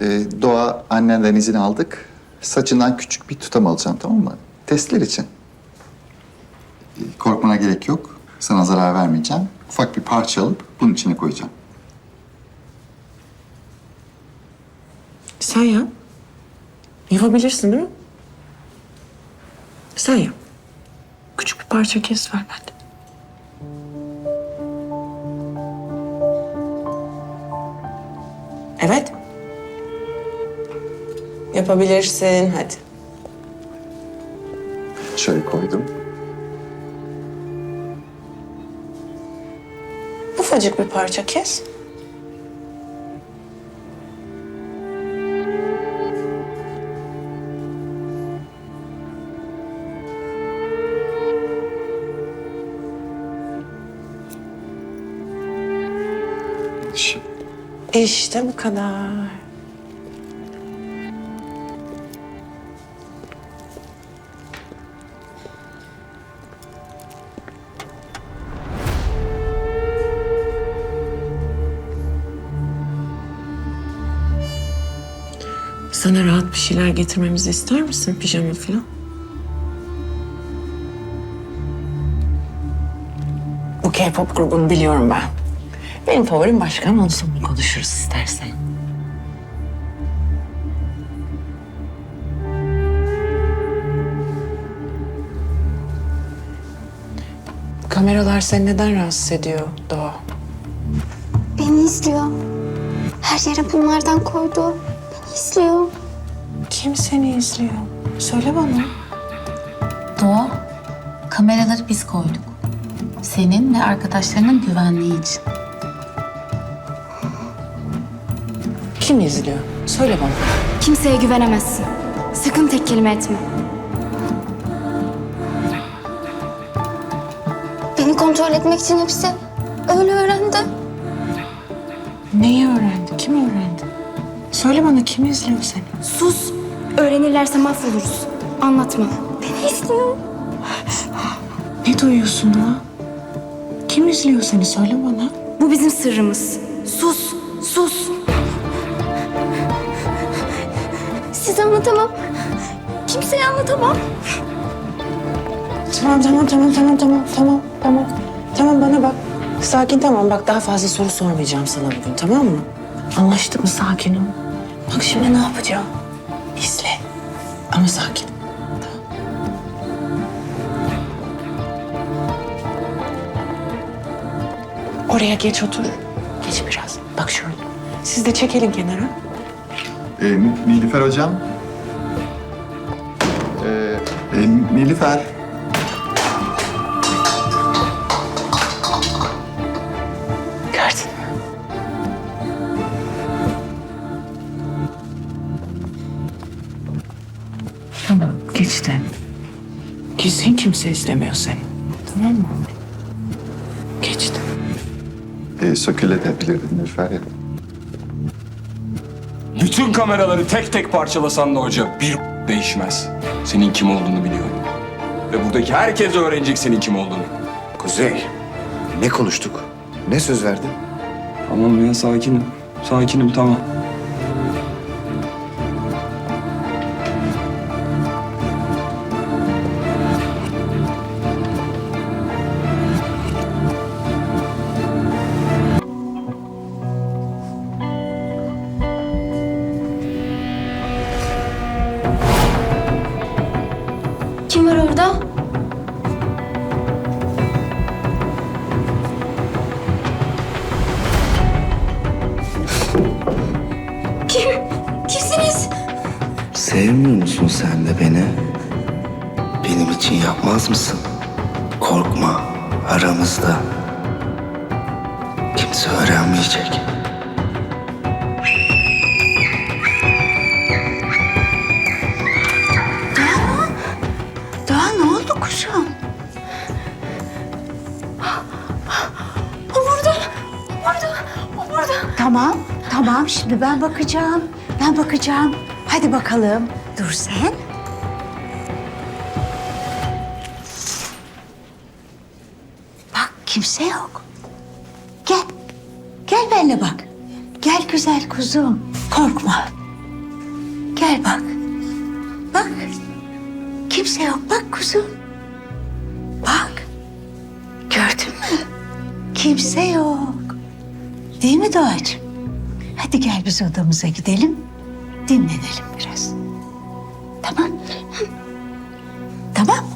Ee, Doğa annenden izin aldık. Saçından küçük bir tutam alacağım tamam mı? Testler için. Ee, korkmana gerek yok. Sana zarar vermeyeceğim. Ufak bir parça alıp bunun içine koyacağım. Sen yap. Yapabilirsin değil mi? Sen yap. Küçük bir parça kes ver hadi. Evet. Yapabilirsin hadi. Şöyle koydum. Ufacık bir parça kes. İşte bu kadar. Sana rahat bir şeyler getirmemizi ister misin? Pijama falan. Bu K-pop grubunu biliyorum ben. Benim favorim başka ama onu sonra konuşuruz istersen. Kameralar seni neden rahatsız ediyor Doğa? Beni izliyor. Her yere bunlardan koydu. İzliyor. Kim seni izliyor? Söyle bana. Doğa, kameraları biz koyduk. Senin ve arkadaşlarının güvenliği için. Kim izliyor? Söyle bana. Kimseye güvenemezsin. Sakın tek kelime etme. Beni kontrol etmek için hepsi öyle öğrendi. Neyi öğrendi? Kim öğrendi? Söyle bana kim izliyor seni? Sus. Öğrenirlerse mahvoluruz. Anlatma. Beni izliyor. Ne duyuyorsun Doğa? Kim izliyor seni? Söyle bana. Bu bizim sırrımız. Sus. Sus. Size anlatamam. Kimseye anlatamam. Tamam tamam tamam tamam tamam tamam tamam. Tamam bana bak. Sakin tamam bak daha fazla soru sormayacağım sana bugün tamam mı? Anlaştık mı sakin ol. Bak şimdi ne yapacağım? İzle. Ama sakin. Oraya geç otur. Geç biraz. Bak şöyle. Siz de çekelim kenara. Ee, Nilüfer hocam. Ee, e, Nilüfer. Tamam, geçti. Kesin kimse izlemiyor seni. Tamam mı? Geçti. Ee, sökületebilirdin Nilüfer ya. Bütün kameraları tek tek parçalasan da hoca bir değişmez. Senin kim olduğunu biliyorum. Ve buradaki herkes öğrenecek senin kim olduğunu. Kuzey, ne konuştuk? Ne söz verdin? Tamam ya sakinim. Sakinim tamam. Sevmiyor musun sen de beni? Benim için yapmaz mısın? Korkma, aramızda. Kimse öğrenmeyecek. Doğa ne oldu kuşum? O burada. O burada. O burada. Tamam, tamam. Şimdi ben bakacağım. Ben bakacağım. Hadi bakalım. Dur sen. Bak kimse yok. Gel. Gel benimle bak. Gel güzel kuzum. Korkma. Gel bak. Bak. Kimse yok bak kuzum. Bak. Gördün mü? Kimse yok. Değil mi Doğacığım? Hadi gel biz odamıza gidelim. Dinlenelim biraz. Tamam. Tamam.